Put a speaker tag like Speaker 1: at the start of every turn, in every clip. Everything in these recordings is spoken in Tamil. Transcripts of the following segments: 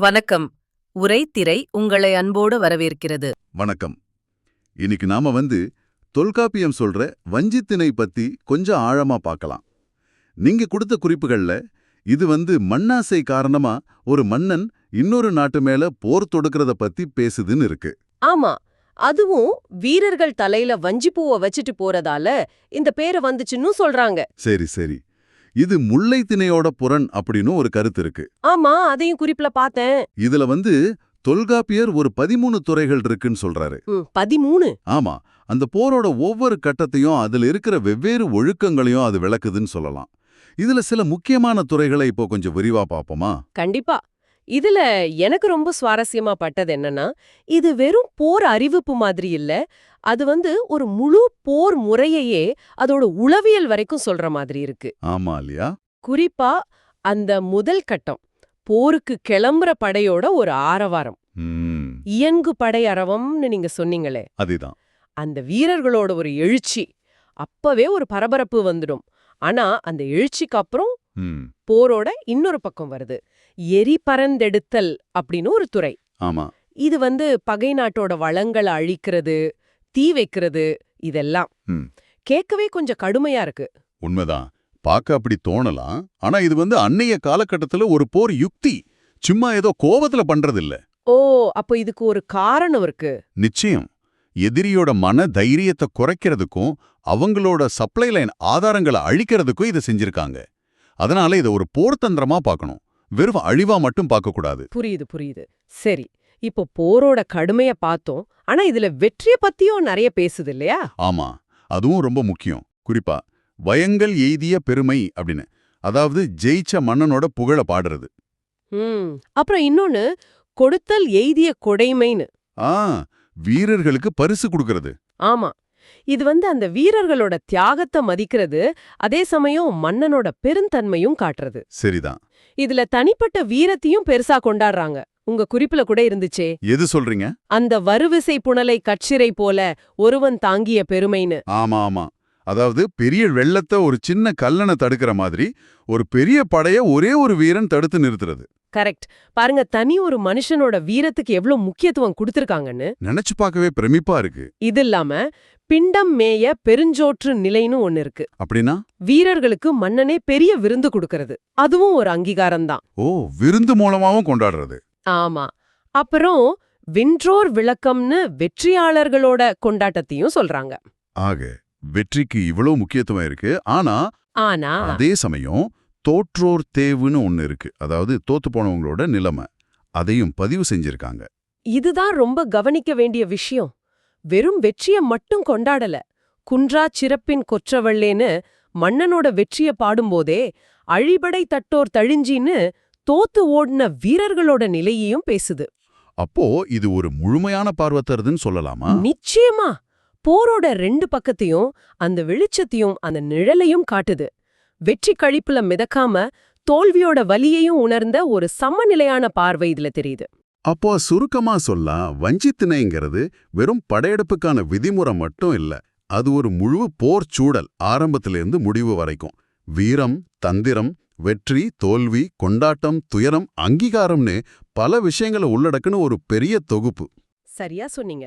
Speaker 1: வணக்கம். உரைத்திரை உங்களை அன்போடு வரவேற்கிறது.
Speaker 2: வணக்கம். இன்னைக்கு நாம வந்து தொல்காப்பியம் சொல்ற வஞ்சித்திணை பத்தி கொஞ்சம் ஆழமா பார்க்கலாம். நீங்க கொடுத்த குறிப்புகள்ல இது வந்து மண்ணாசை காரணமா ஒரு மன்னன் இன்னொரு நாட்டு மேல போர் தொடுக்கிறத பத்தி பேசுதுன்னு இருக்கு.
Speaker 3: ஆமா. அதுவும் வீரர்கள் தலையில வஞ்சிப்பூவை வச்சுட்டு போறதால இந்த பேரு வந்துச்சுன்னு சொல்றாங்க.
Speaker 2: சரி சரி. இது முல்லை திணையோட புறன் அப்படின்னு ஒரு கருத்து இருக்கு.
Speaker 3: ஆமா அதையும் குறிப்புல பார்த்தேன்.
Speaker 2: இதுல வந்து தொல்காப்பியர் ஒரு பதிமூணு துறைகள் இருக்குன்னு சொல்றாரு.
Speaker 3: பதிமூணு?
Speaker 2: ஆமா அந்த போரோட ஒவ்வொரு கட்டத்தையும் அதுல இருக்கிற வெவ்வேறு ஒழுக்கங்களையும் அது விளக்குதுன்னு சொல்லலாம். இதுல சில முக்கியமான துறைகளை இப்போ கொஞ்சம் விரிவா பார்ப்போமா?
Speaker 3: கண்டிப்பா. இதுல எனக்கு ரொம்ப சுவாரஸ்யமா பட்டது என்னன்னா இது வெறும் போர் அறிவிப்பு மாதிரி இல்ல. அது வந்து ஒரு முழு போர் முறையையே அதோட உளவியல் வரைக்கும் சொல்ற மாதிரி இருக்கு.
Speaker 2: ஆமா இல்லையா?
Speaker 3: குறிப்பா அந்த முதல் கட்டம் போருக்கு கிளம்புற படையோட ஒரு ஆரவாரம். இயங்கு படை அரவம்னு நீங்க சொன்னீங்களே.
Speaker 2: அதுதான்.
Speaker 3: அந்த வீரர்களோட ஒரு எழுச்சி அப்பவே ஒரு பரபரப்பு வந்துடும். ஆனா அந்த எழுச்சிக்கு அப்புறம் போரோட இன்னொரு பக்கம் வருது. எரி பறந்தெடுத்தல் அப்படின்னு ஒரு துறை.
Speaker 2: ஆமா.
Speaker 3: இது வந்து பகை நாட்டோட வளங்களை அழிக்கிறது தீ வைக்கிறது இதெல்லாம். கேட்கவே கொஞ்சம் கடுமையா இருக்கு.
Speaker 2: உண்மைதான். பார்க்க அப்படி தோணலாம். ஆனா இது வந்து அன்னைய காலகட்டத்துல ஒரு போர் யுக்தி. சும்மா ஏதோ கோபத்துல பண்றது இல்ல
Speaker 3: ஓ அப்போ இதுக்கு ஒரு காரணம் இருக்கு.
Speaker 2: நிச்சயம். எதிரியோட மன தைரியத்தை குறைக்கிறதுக்கும் அவங்களோட சப்ளை லைன் ஆதாரங்களை அழிக்கிறதுக்கும் இதை செஞ்சிருக்காங்க. அதனால இதை ஒரு போர்த்தந்திரமா பார்க்கணும். வெறும் அழிவா மட்டும் பார்க்கக்கூடாது.
Speaker 3: புரியுது புரியுது. சரி இப்போ போரோட கடுமைய பார்த்தோம். ஆனா இதுல வெற்றிய பத்தியும் நிறைய பேசுது இல்லையா?
Speaker 2: ஆமா அதுவும் ரொம்ப முக்கியம். குறிப்பா வயங்கள் எய்திய பெருமை அப்படின்னு. அதாவது ஜெயிச்ச மன்னனோட புகழ பாடுறது.
Speaker 3: அப்புறம் இன்னொன்னு கொடுத்தல் எய்திய கொடைமைன்னு.
Speaker 2: ஆ வீரர்களுக்கு பரிசு கொடுக்கறது.
Speaker 3: ஆமா. இது வந்து அந்த வீரர்களோட தியாகத்தை மதிக்கிறது அதே சமயம் மன்னனோட பெருந்தன்மையும் காட்டுறது.
Speaker 2: சரிதான்.
Speaker 3: இதுல தனிப்பட்ட வீரத்தையும் பெருசா கொண்டாடுறாங்க. உங்க குறிப்புல கூட இருந்துச்சே.
Speaker 2: எது சொல்றீங்க?
Speaker 3: அந்த வருவிசை புனலை கட்சிரை போல ஒருவன் தாங்கிய பெருமைன்னு.
Speaker 2: ஆமா ஆமா. அதாவது பெரிய வெள்ளத்தை ஒரு சின்ன கல்லணை தடுக்கிற மாதிரி ஒரு பெரிய படைய ஒரே ஒரு வீரன் தடுத்து நிறுத்துறது.
Speaker 3: கரெக்ட். பாருங்க தனி ஒரு மனுஷனோட வீரத்துக்கு எவ்வளவு முக்கியத்துவம் கொடுத்திருக்காங்கன்னு.
Speaker 2: நினைச்சு பார்க்கவே பிரமிப்பா இருக்கு.
Speaker 3: இது இல்லாம பிண்டம் மேய பெருஞ்சோற்று நிலைன்னு ஒண்ணு இருக்கு.
Speaker 2: அப்படின்னா?
Speaker 3: வீரர்களுக்கு மன்னனே பெரிய விருந்து கொடுக்கறது. அதுவும் ஒரு அங்கீகாரம்தான்.
Speaker 2: ஓ விருந்து மூலமாவும் கொண்டாடுறது.
Speaker 3: ஆமா. அப்புறம் வின்றோர் விளக்கம்னு வெற்றியாளர்களோட கொண்டாட்டத்தையும் சொல்றாங்க.
Speaker 2: ஆக வெற்றிக்கு இவ்வளவு முக்கியத்துவம் இருக்கு. ஆனா
Speaker 3: ஆனா
Speaker 2: அதே சமயம் தோற்றோர் தேவுன்னு ஒண்ணு இருக்கு. அதாவது தோத்து போனவங்களோட நிலைமை. அதையும் பதிவு செஞ்சிருக்காங்க.
Speaker 3: இதுதான் ரொம்ப கவனிக்க வேண்டிய விஷயம். வெறும் வெற்றிய மட்டும் கொண்டாடல. குன்றா சிறப்பின் கொற்றவள்ளேன்னு மன்னனோட வெற்றிய பாடும்போதே அழிபடை தட்டோர் தழிஞ்சின்னு தோத்து ஓடின வீரர்களோட நிலையையும் பேசுது.
Speaker 2: அப்போ இது ஒரு முழுமையான பார்வை தருதுன்னு சொல்லலாமா?
Speaker 3: நிச்சயமா. போரோட ரெண்டு பக்கத்தையும் அந்த வெளிச்சத்தையும் அந்த நிழலையும் காட்டுது. வெற்றி கழிப்புல மிதக்காம தோல்வியோட வலியையும் உணர்ந்த ஒரு சமநிலையான பார்வை இதுல தெரியுது.
Speaker 2: அப்போ சுருக்கமா சொல்ல வஞ்சித்திணைங்கிறது வெறும் படையெடுப்புக்கான விதிமுறை மட்டும் இல்ல அது ஒரு முழு போர் சூழல் ஆரம்பத்திலிருந்து முடிவு வரைக்கும். வீரம் தந்திரம் வெற்றி தோல்வி கொண்டாட்டம் துயரம் அங்கீகாரம்னு பல விஷயங்களை உள்ளடக்குன்னு ஒரு பெரிய தொகுப்பு.
Speaker 3: சரியா சொன்னீங்க.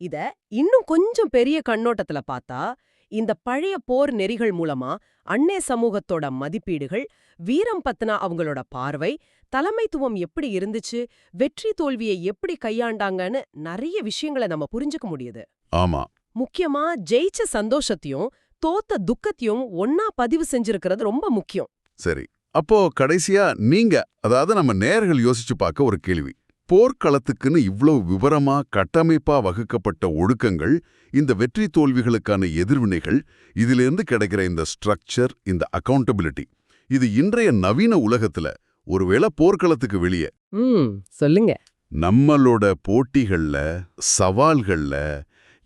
Speaker 3: இத இன்னும் கொஞ்சம் பெரிய கண்ணோட்டத்துல பார்த்தா இந்த பழைய போர் நெறிகள் மூலமா அன்னை சமூகத்தோட மதிப்பீடுகள் வீரம் பத்தின அவங்களோட பார்வை தலைமைத்துவம் எப்படி இருந்துச்சு வெற்றி தோல்வியை எப்படி கையாண்டாங்கன்னு நிறைய விஷயங்களை நம்ம புரிஞ்சுக்க முடியுது.
Speaker 2: ஆமா.
Speaker 3: முக்கியமா ஜெயிச்ச சந்தோஷத்தையும் தோத்த துக்கத்தையும் ஒன்னா பதிவு செஞ்சிருக்கிறது ரொம்ப முக்கியம்.
Speaker 2: சரி. அப்போ கடைசியா நீங்க அதாவது நம்ம நேர்கள் யோசிச்சு பார்க்க ஒரு கேள்வி. போர்க்களத்துக்குன்னு இவ்வளவு விவரமா கட்டமைப்பா வகுக்கப்பட்ட ஒழுக்கங்கள் இந்த வெற்றி தோல்விகளுக்கான எதிர்வினைகள் இதிலிருந்து கிடைக்கிற இந்த ஸ்ட்ரக்சர் இந்த அக்கவுண்டபிலிட்டி. இது இன்றைய நவீன உலகத்துல ஒருவேளை போர்க்களத்துக்கு வெளியே.
Speaker 3: சொல்லுங்க.
Speaker 2: நம்மளோட போட்டிகள்ல சவால்கள்ல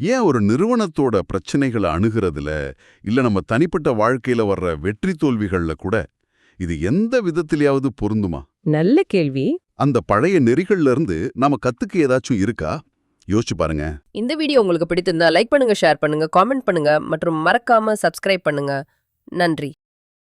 Speaker 2: ஏன் ஒரு நிறுவனத்தோட பிரச்சனைகளை அணுகிறதுல இல்ல நம்ம தனிப்பட்ட வாழ்க்கையில வர்ற வெற்றி தோல்விகள்ல கூட இது எந்த விதத்திலயாவது பொருந்துமா?
Speaker 3: நல்ல கேள்வி.
Speaker 2: அந்த பழைய நெறிகள்ல இருந்து நாம கத்துக்கு ஏதாச்சும் இருக்கா? யோசிச்சு பாருங்க.
Speaker 4: இந்த வீடியோ உங்களுக்கு பிடித்திருந்தா லைக் பண்ணுங்க ஷேர் பண்ணுங்க காமெண்ட் பண்ணுங்க மற்றும் மறக்காம சப்ஸ்கிரைப் பண்ணுங்க. நன்றி.